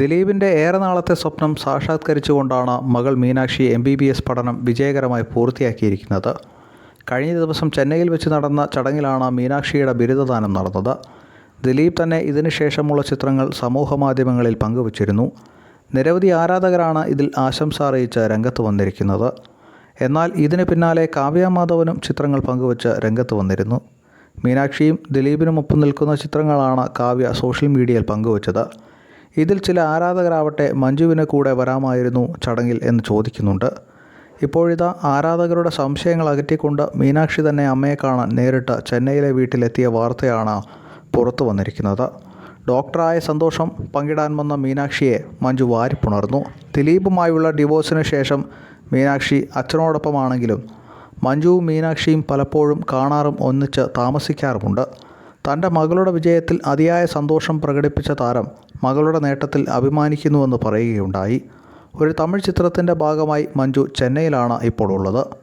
ദിലീപിന്റെ ഏറെ നാളത്തെ സ്വപ്നം സാക്ഷാത്കരിച്ചുകൊണ്ടാണ് മകൾ Meenakshi M B B S പഠനം വിജയകരമായി പൂർത്തിയാക്കിയിരിക്കുന്നത്. കഴിഞ്ഞ ദിവസം ചെന്നൈയിൽ വെച്ച് നടന്ന ചടങ്ങിലാണ് മീനാക്ഷിയുടെ ബിരുദദാനം നടന്നത്. ദിലീപ് തന്നെ ഇതിനുശേഷമുള്ള ചിത്രങ്ങൾ സമൂഹ മാധ്യമങ്ങളിൽ പങ്കുവച്ചിരുന്നു. നിരവധി ആരാധകരാണ് ഇതിൽ ആശംസ അറിയിച്ച് രംഗത്ത് വന്നിരിക്കുന്നത്. എന്നാൽ ഇതിന് പിന്നാലെ കാവ്യ മാധവനും ചിത്രങ്ങൾ പങ്കുവച്ച് രംഗത്ത് വന്നിരുന്നു. മീനാക്ഷിയും ദിലീപിനുമൊപ്പം നിൽക്കുന്ന ചിത്രങ്ങളാണ് കാവ്യ സോഷ്യൽ മീഡിയയിൽ പങ്കുവച്ചത്. ഇതിൽ ചില ആരാധകരാവട്ടെ മഞ്ജുവിനെ കൂടെ വരാമായിരുന്നു ചടങ്ങിൽ എന്ന് ചോദിക്കുന്നുണ്ട്. ഇപ്പോഴിതാ ആരാധകരുടെ സംശയങ്ങൾ അകറ്റിക്കൊണ്ട് മീനാക്ഷി തന്നെ അമ്മയെ കാണാൻ നേരിട്ട് ചെന്നൈയിലെ വീട്ടിലെത്തിയ വാർത്തയാണ് പുറത്തു വന്നിരിക്കുന്നത്. ഡോക്ടറായ സന്തോഷം പങ്കിടാൻ വന്ന മീനാക്ഷിയെ മഞ്ജു വാരിപ്പുണർന്നു. ദിലീപുമായുള്ള ഡിവോഴ്സിന് ശേഷം മീനാക്ഷി അച്ഛനോടൊപ്പമാണെങ്കിലും മഞ്ജുവും മീനാക്ഷിയും പലപ്പോഴും കാണാറും ഒന്നിച്ച് താമസിക്കാറുമുണ്ട്. തന്റെ മകളുടെ വിജയത്തിൽ അതിയായ സന്തോഷം പ്രകടിപ്പിച്ച താരം മകളുടെ നേട്ടത്തിൽ അഭിമാനിക്കുന്നുവെന്ന് പറയുകയുണ്ടായി. ഒരു തമിഴ് ചിത്രത്തിന്റെ ഭാഗമായി മഞ്ജു ചെന്നൈയിലാണ് ഇപ്പോൾ ഉള്ളത്.